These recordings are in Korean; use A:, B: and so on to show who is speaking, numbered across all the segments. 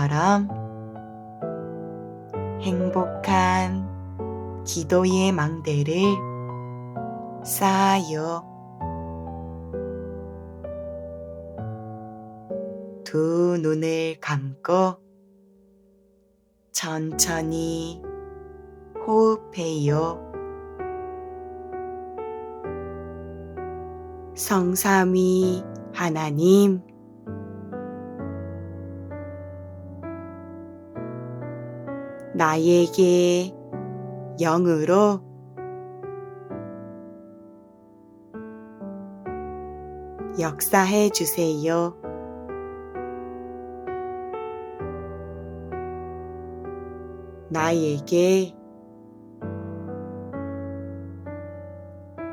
A: 다윗처럼 행복한 기도의 망대를 쌓아요. 두 눈을 감고 천천히 호흡해요. 성삼위 하나님, 나에게 영으로 역사해 주세요. 나에게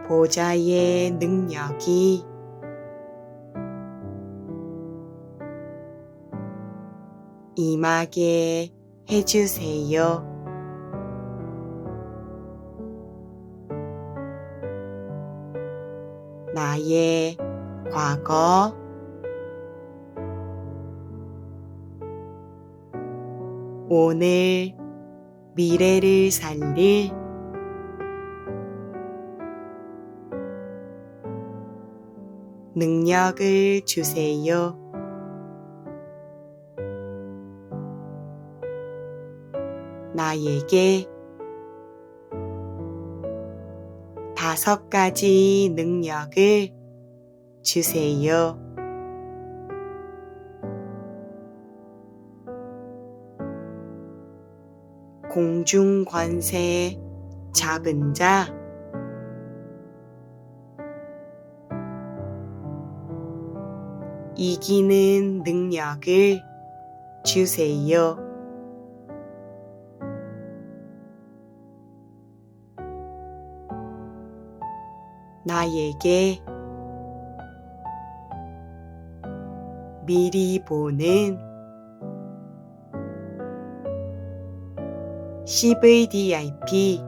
A: 보좌의 능력이 임하게 해주세요. 나의 과거, 오늘, 미래를 살릴 능력을 주세요. 나에게 다섯 가지 능력을 주세요. 공중 관세 잡은 자 이기는 능력을 주세요. 나에게 미리 보는 CVDIP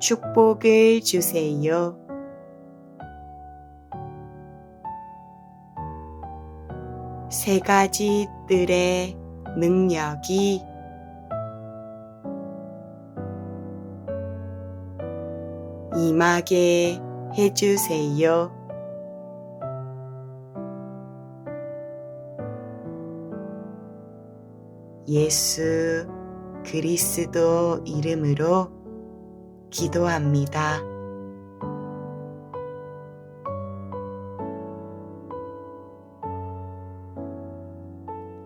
A: 축복을 주세요. 세 가지 뜰의 능력이 임하게 해주세요. 예수 그리스도 이름으로 기도합니다.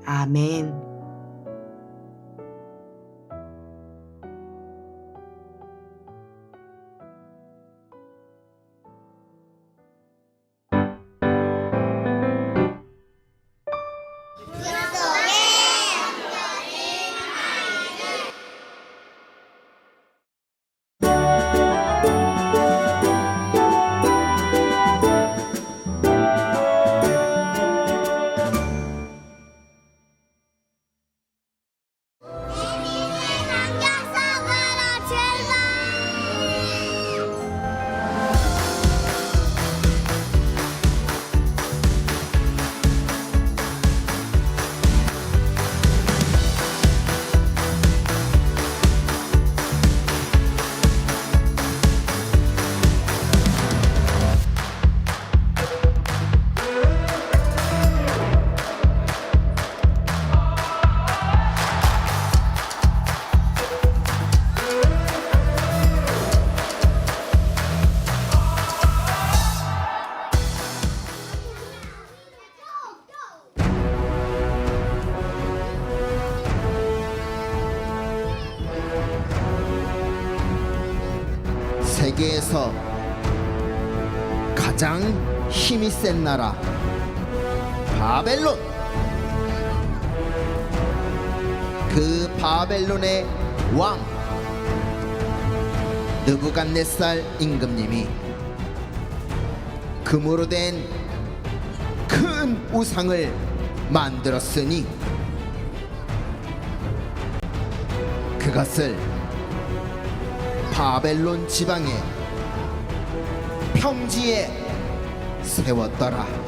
A: 아멘.
B: 센 나라 바벨론. 그 바벨론의 왕 느부갓네살 임금님이 금으로 된 큰 우상을 만들었으니 그것을 바벨론 지방의 평지에 세웠더라.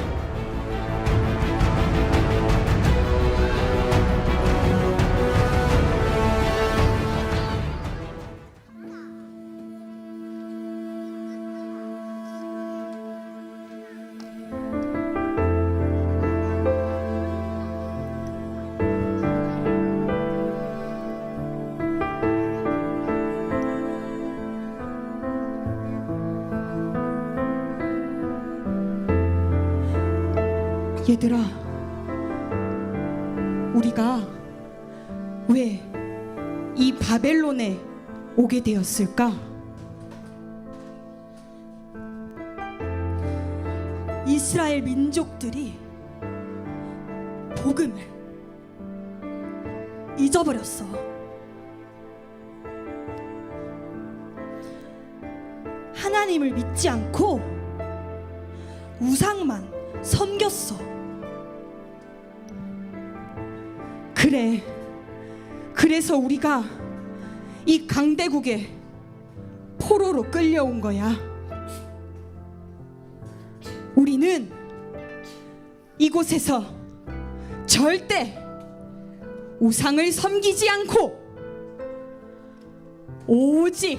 C: 얘들아, 우리가 왜 이 바벨론에 오게 되었을까? 이스라엘 민족들이 복음을 잊어버렸어. 하나님을 믿지 않고 우상만 섬겼어. 그래. 그래서 우리가 이 강대국에 포로로 끌려온 거야. 우리는 이곳에서 절대 우상을 섬기지 않고 오직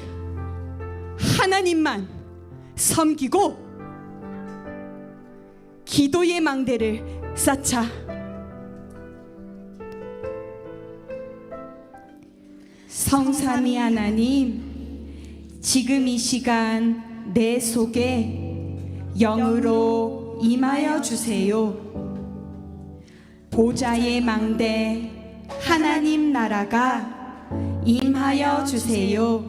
C: 하나님만 섬기고 기도의 망대를 쌓자. 성삼위 하나님, 지금 이 시간 내 속에 영으로 임하여 주세요. 보좌의 망대 하나님 나라가 임하여 주세요.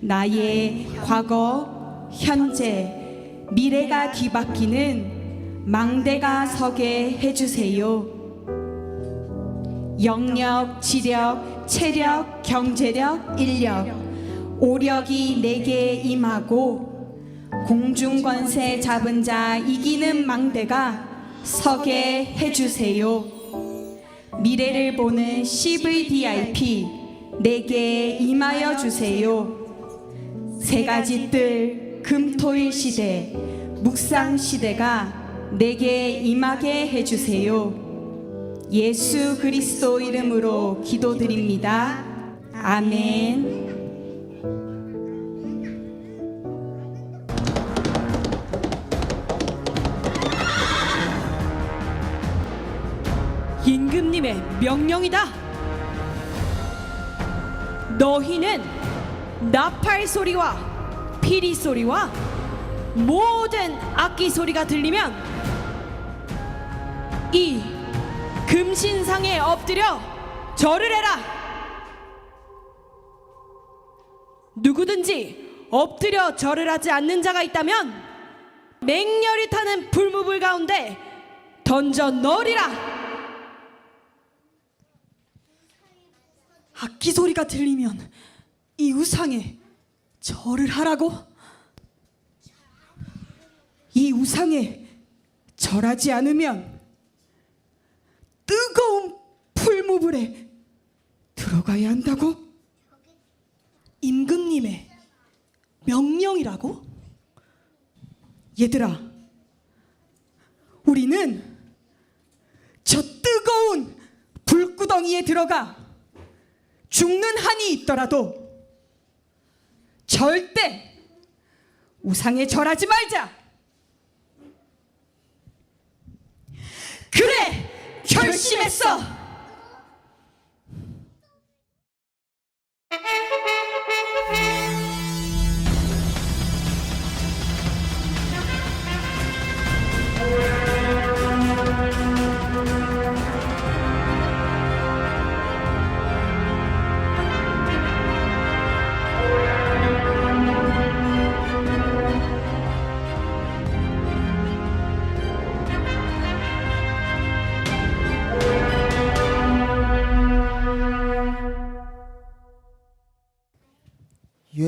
C: 나의 과거, 현재, 미래가 뒤바뀌는 망대가 서게 해주세요. 영력, 지력, 체력, 경제력, 인력, 오력이 내게 임하고 공중권세 잡은 자 이기는 망대가 서게 해주세요. 미래를 보는 CVDIP 내게 임하여 주세요. 세 가지 뜰 금토일 시대 묵상 시대가 내게 임하게 해주세요. 예수 그리스도 이름으로 기도드립니다. 아멘. 임금님의 명령이다. 너희는 나팔 소리와 피리 소리와 모든 악기 소리가 들리면 이 금신상에 엎드려 절을 해라. 누구든지 엎드려 절을 하지 않는 자가 있다면 맹렬히 타는 불무불 가운데 던져 넣으리라. 악기 소리가 들리면 이 우상에 절을 하라고? 이 우상에 절하지 않으면 뜨거운 풀무불에 들어가야 한다고? 임금님의 명령이라고? 얘들아, 우리는 저 뜨거운 불구덩이에 들어가 죽는 한이 있더라도 절대 우상에 절하지 말자. 그래, 결심했어. Thank you.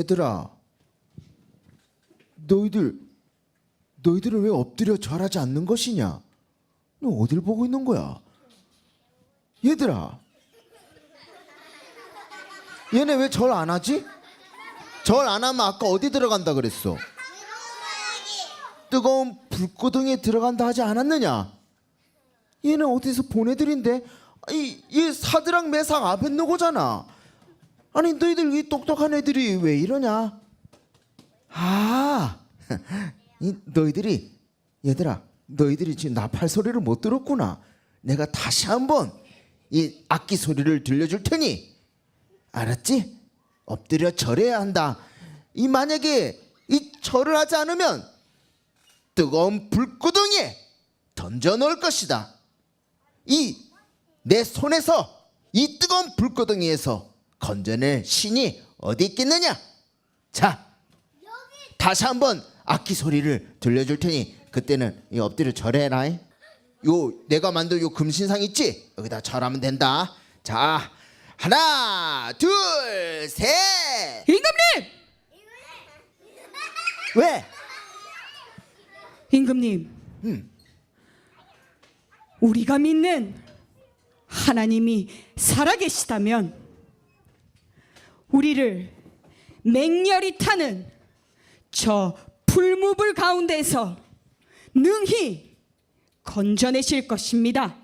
B: 얘들아, 너희들 너희들은 왜 엎드려 절하지 않는 것이냐? 너 어딜 보고 있는 거야? 얘들아, 얘네 왜 절 안 하지? 절 안 하면 아까 어디 들어간다 그랬어? 뜨거운 불구덩이에 들어간다 하지 않았느냐? 얘는 어디서 보내드린데? 이, 이 사드랑 메상 아벤노고잖아. 아니 너희들 이 똑똑한 애들이 왜 이러냐? 아, 이 너희들이 얘들아, 너희들이 지금 나팔 소리를 못 들었구나. 내가 다시 한번 이 악기 소리를 들려줄 테니 알았지? 엎드려 절해야 한다. 이 만약에 이 절을 하지 않으면 뜨거운 불구덩이에 던져 넣을 것이다. 이 내 손에서 이 뜨거운 불구덩이에서 건져낼 신이 어디 있겠느냐? 자, 다시 한번 악기 소리를 들려줄 테니 그때는 이 엎드려 절해라. 요 내가 만든 요 금신상 있지? 여기다 절하면 된다. 자, 하나, 둘, 셋.
C: 임금님!
B: 왜?
C: 임금님. 우리가 믿는 하나님이 살아계시다면 우리를 맹렬히 타는 저 풀무불 가운데에서 능히 건져내실 것입니다.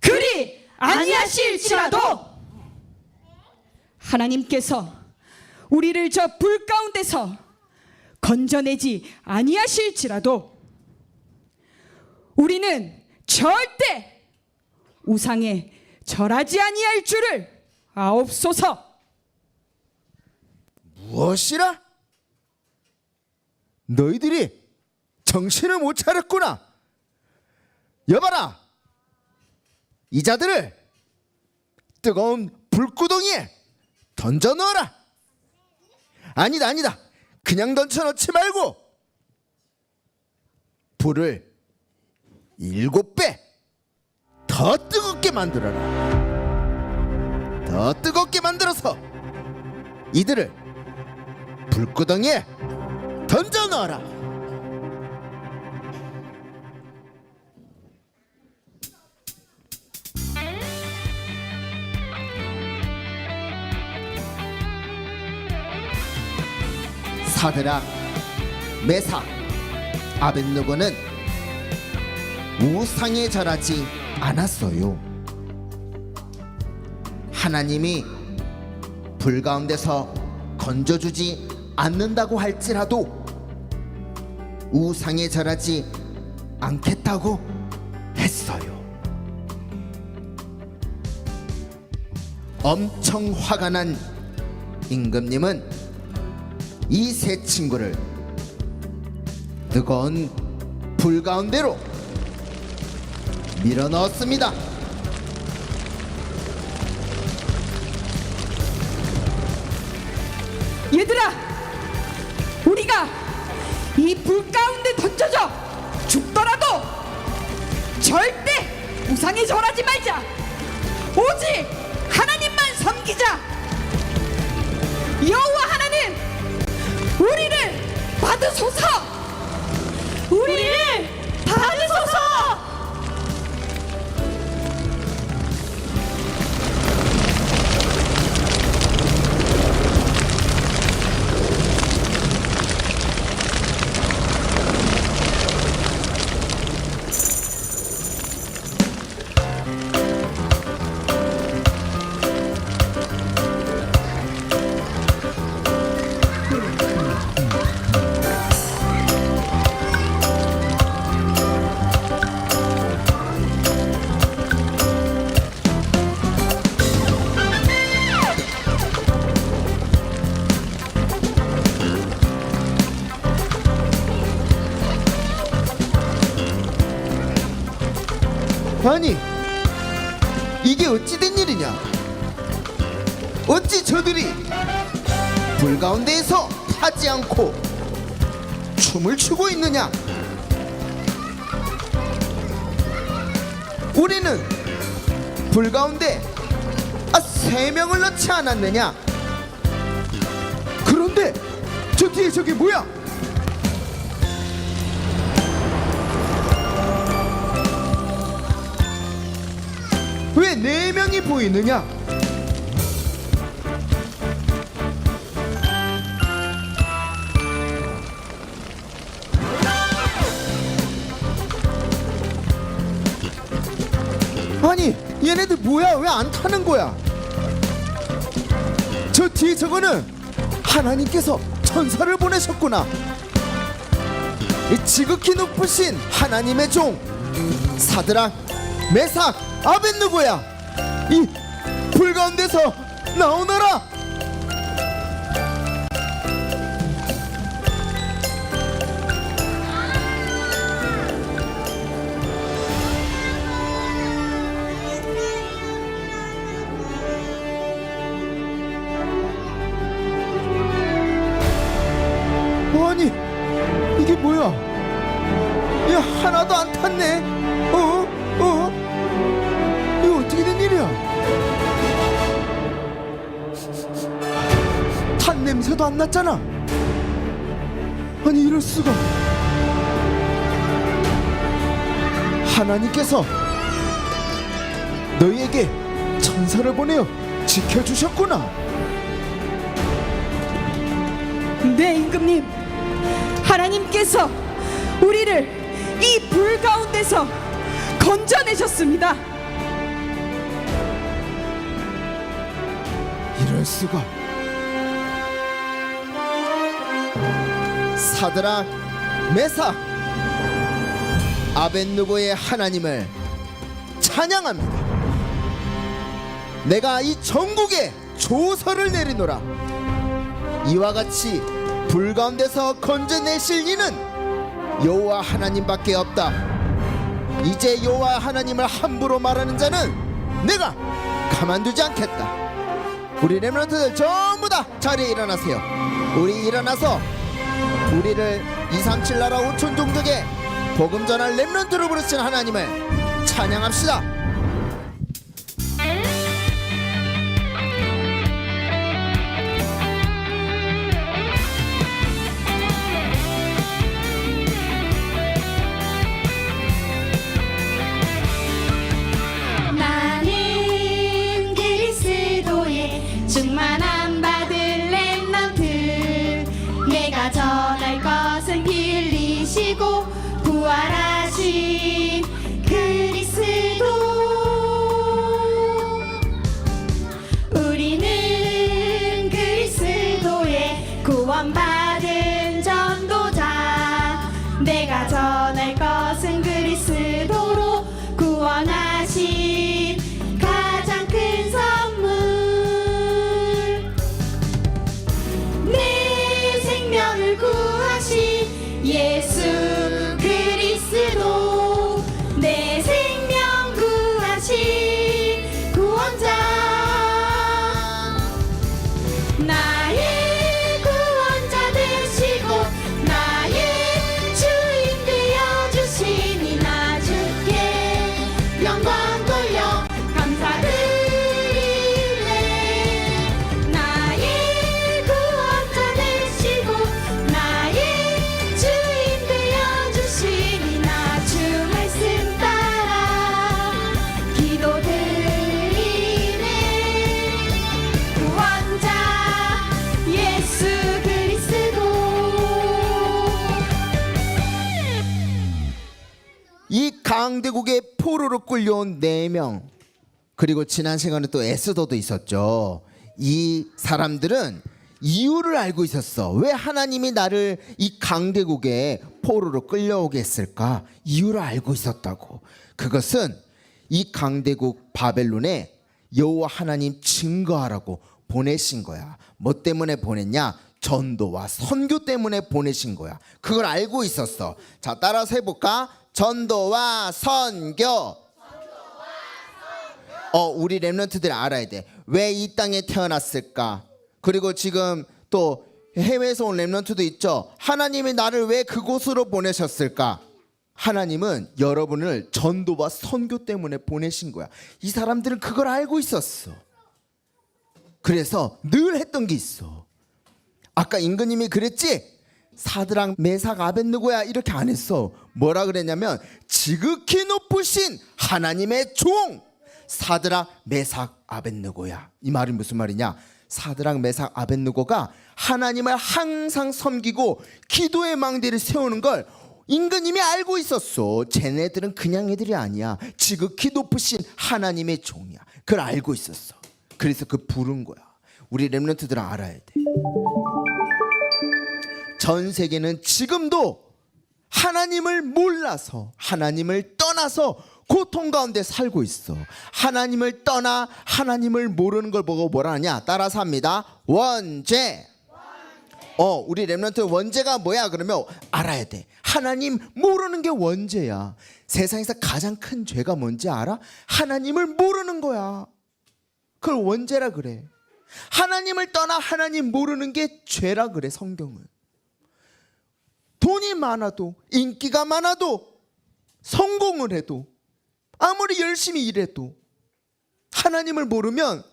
C: 그리 아니하실지라도 하나님께서 우리를 저 불 가운데서 건져내지 아니하실지라도 우리는 절대 우상에 절하지 아니할 줄을 아옵소서.
B: 무엇이라? 너희들이 정신을 못 차렸구나. 여봐라, 이 자들을 뜨거운 불구덩이에 던져 넣어라. 아니다, 아니다. 그냥 던져 넣지 말고 불을 일곱 배 더 뜨겁게 만들어라. 더 뜨겁게 만들어서 이들을 불구덩이에 던져 넣어라. 사드락, 메사, 아벤누고는 우상에 절하지 않았어요. 하나님이 불 가운데서 건져주지 않는다고 할지라도 우상에 절하지 않겠다고 했어요. 엄청 화가 난 임금님은 이 세 친구를 뜨거운 불 가운데로 밀어 넣었습니다.
C: 얘들아, 우리가 이 불 가운데 던져져 죽더라도 절대 우상에 절하지 말자. 오직 하나님만 섬기자. 여호와 하나님, 우리를 받으소서. 우리를
B: 타지 않고 춤을 추고 있느냐? 우리는 불 가운데 아, 세 명을 넣지 않았느냐? 그런데 저 뒤에 저게 뭐야? 왜 네 명이 보이느냐? 얘네들 뭐야? 왜 안 타는 거야? 저 뒤에 저거는 하나님께서 천사를 보내셨구나. 이 지극히 높으신 하나님의 종 사드랑 메삭 아벤누고야. 이 불 가운데서 나오너라 냄새도 안 났잖아 아니 이럴 수가 하나님께서 너희에게 천사를 보내어 지켜주셨구나
C: 네, 임금님. 하나님께서 우리를 이 불 가운데서 건져내셨습니다.
B: 이럴 수가 사드락 메사. 아벤누고의 하나님을 찬양합니다. 내가 이 전국에 조서를 내리노라. 이와 같이 불 가운데서 건져내실 이는 여호와 하나님밖에 없다. 이제 여호와 하나님을 함부로 말하는 자는 내가 가만두지 않겠다. 우리 렘런트들 전부 다 자리에 일어나세요. 우리 일어나서 우리를 237 나라 5천 종족에 복음 전할 렘런트로 부르신 하나님을 찬양합시다.
D: 구하신 예수
B: 강대국에 포로로 끌려온 네명 그리고 지난 시간에 또 에스더도 있었죠. 이 사람들은 이유를 알고 있었어. 왜 하나님이 나를 이 강대국에 포로로 끌려오게 했을까? 이유를 알고 있었다고. 그것은 이 강대국 바벨론에 여호와 하나님 증거하라고 보내신 거야. 뭐 때문에 보냈냐? 전도와 선교 때문에 보내신 거야. 그걸 알고 있었어. 자, 따라서 해볼까? 전도와 선교. 어, 우리 렘런트들 알아야 돼. 왜 이 땅에 태어났을까? 그리고 지금 또 해외에서 온 렘런트도 있죠. 하나님이 나를 왜 그곳으로 보내셨을까? 하나님은 여러분을 전도와 선교 때문에 보내신 거야. 이 사람들은 그걸 알고 있었어. 그래서 늘 했던 게 있어. 아까 임금님이 그랬지? 사드랑 메삭 아벤누고야 이렇게 안 했어. 뭐라 그랬냐면 지극히 높으신 하나님의 종 사드랑 메삭 아벤누고야. 이 말이 무슨 말이냐? 사드랑 메삭 아벤누고가 하나님을 항상 섬기고 기도의 망대를 세우는 걸 임금님이 알고 있었어. 쟤네들은 그냥 애들이 아니야. 지극히 높으신 하나님의 종이야. 그걸 알고 있었어. 그래서 그 부른 거야. 우리 랩런트들은 알아야 돼. 전 세계는 지금도 하나님을 몰라서 하나님을 떠나서 고통 가운데 살고 있어. 하나님을 떠나 하나님을 모르는 걸 보고 뭐라 하냐? 따라서 합니다. 원죄. 어, 우리 랩런트 원죄가 뭐야? 그러면 알아야 돼. 하나님 모르는 게 원죄야. 세상에서 가장 큰 죄가 뭔지 알아? 하나님을 모르는 거야. 그걸 원죄라 그래. 하나님을 떠나 하나님 모르는 게 죄라 그래, 성경은. 돈이 많아도, 인기가 많아도, 성공을 해도, 아무리 열심히 일해도, 하나님을 모르면,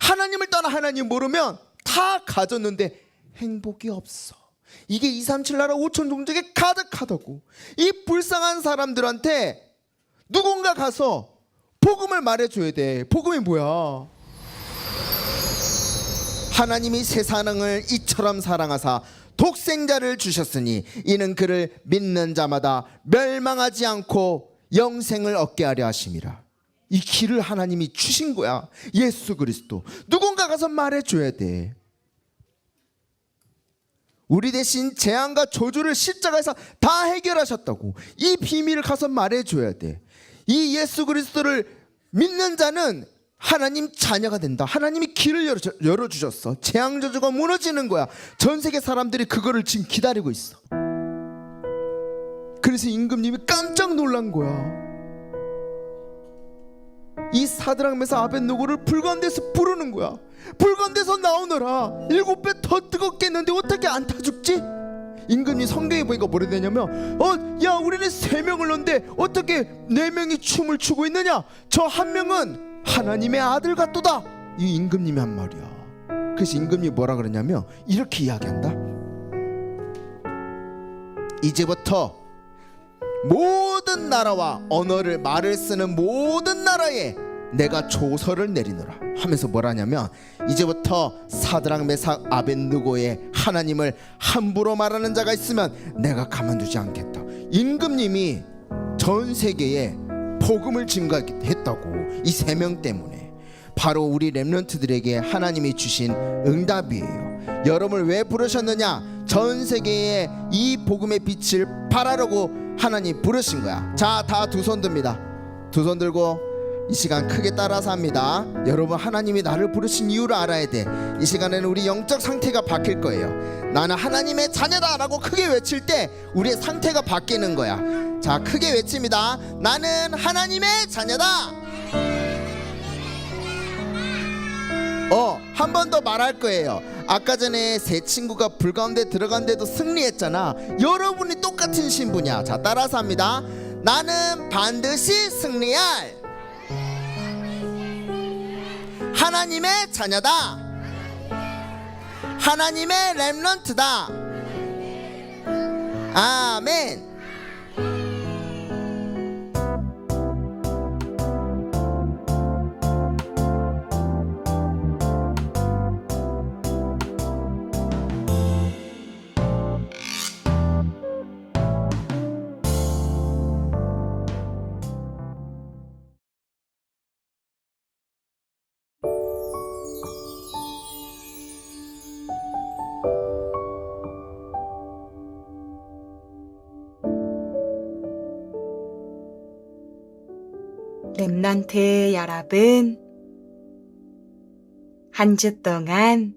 B: 하나님을 떠나 하나님 모르면 다 가졌는데 행복이 없어. 이게 237 나라 5천 종족에 가득하다고. 이 불쌍한 사람들한테 누군가 가서 복음을 말해줘야 돼. 복음이 뭐야? 하나님이 세상을 이처럼 사랑하사 독생자를 주셨으니 이는 그를 믿는 자마다 멸망하지 않고 영생을 얻게 하려 하심이라. 이 길을 하나님이 주신 거야. 예수 그리스도. 누군가 가서 말해줘야 돼. 우리 대신 재앙과 저주를 십자가에서 다 해결하셨다고. 이 비밀을 가서 말해줘야 돼. 이 예수 그리스도를 믿는 자는 하나님 자녀가 된다. 하나님이 길을 열어, 열어주셨어. 재앙 저주가 무너지는 거야. 전 세계 사람들이 그거를 지금 기다리고 있어. 그래서 임금님이 깜짝 놀란 거야. 이 사드랑 메사 아벤노고를 불가운 데서 부르는 거야. 데서 나오너라. 일곱 배 더 뜨겁겠는데 어떻게 안 타 죽지? 임금님 성경에 보니까 뭐라 되냐면 어, 야 우리는 세 명을 넣는데 어떻게 네 명이 춤을 추고 있느냐? 저 한 명은 하나님의 아들 같도다. 이 임금님이 한 말이야. 그래서 임금님이 뭐라 그러냐면 이렇게 이야기한다. 이제부터 모든 나라와 언어를 말을 쓰는 모든 나라에 내가 조서를 내리노라 하면서 뭐라냐면 이제부터 사드랑 메삭 아벤누고의 하나님을 함부로 말하는 자가 있으면 내가 가만두지 않겠다 임금님이 전 세계에 복음을 증가했다고 이 세 명 때문에 바로 우리 렘넌트들에게 하나님이 주신 응답이에요. 여러분을 왜 부르셨느냐? 전 세계에 이 복음의 빛을 발하려고 하나님 부르신 거야. 자 다 두 손 듭니다. 두 손 들고 이 시간 크게 따라서 합니다. 여러분 하나님이 나를 부르신 이유를 알아야 돼. 이 시간에는 우리 영적 상태가 바뀔 거예요. 나는 하나님의 자녀다라고 크게 외칠 때 우리의 상태가 바뀌는 거야. 자, 크게 외칩니다. 나는 하나님의 자녀다. 어, 한 번 더 말할 거예요. 아까 전에 새 친구가 불 가운데 들어간데도 승리했잖아. 여러분이 똑같은 신분이야. 자, 따라서 합니다. 나는 반드시 승리할 하나님의 자녀다. 하나님의 렘넌트다. 아멘.
A: 랩런트 여러분, 한 주 동안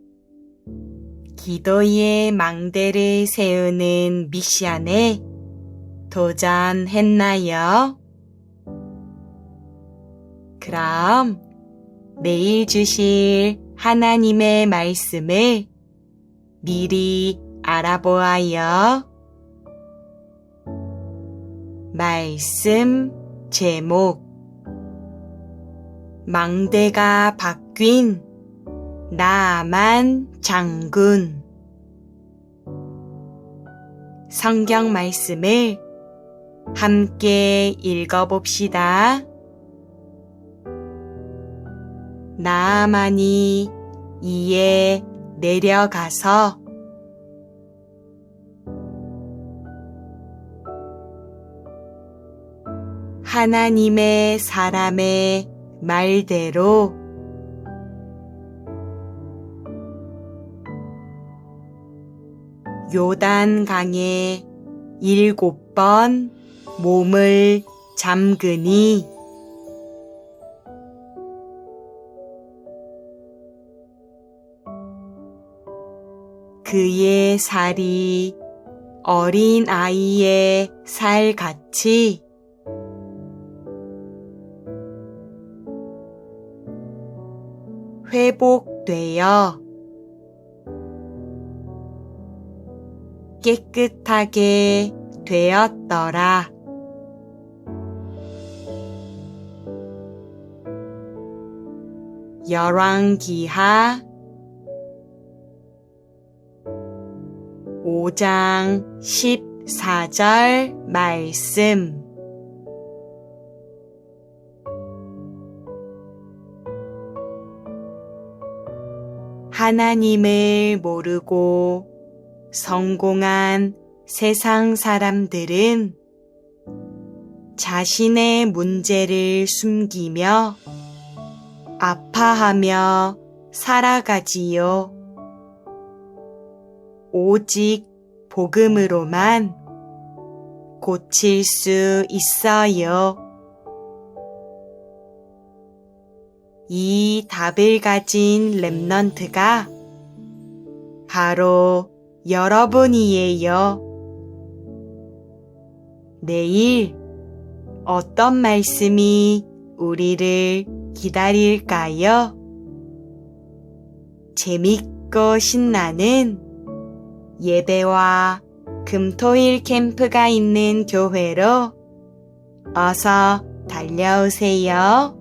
A: 기도의 망대를 세우는 미션에 도전했나요? 그럼 내일 주실 하나님의 말씀을 미리 알아보아요. 말씀 제목 망대가 바뀐 나만 장군 성경 말씀을 함께 읽어봅시다. 나만이 이에 내려가서 하나님의 사람의 말대로. 요단강에 일곱 번 몸을 잠그니. 그의 살이 어린 아이의 살같이 회복되어 깨끗하게 되었더라. 열왕기하 5장 14절 말씀 하나님을 모르고 성공한 세상 사람들은 자신의 문제를 숨기며 아파하며 살아가지요. 오직 복음으로만 고칠 수 있어요. 이 답을 가진 랩넌트가 바로 여러분이에요. 내일 어떤 말씀이 우리를 기다릴까요? 재밌고 신나는 예배와 금토일 캠프가 있는 교회로 어서 달려오세요.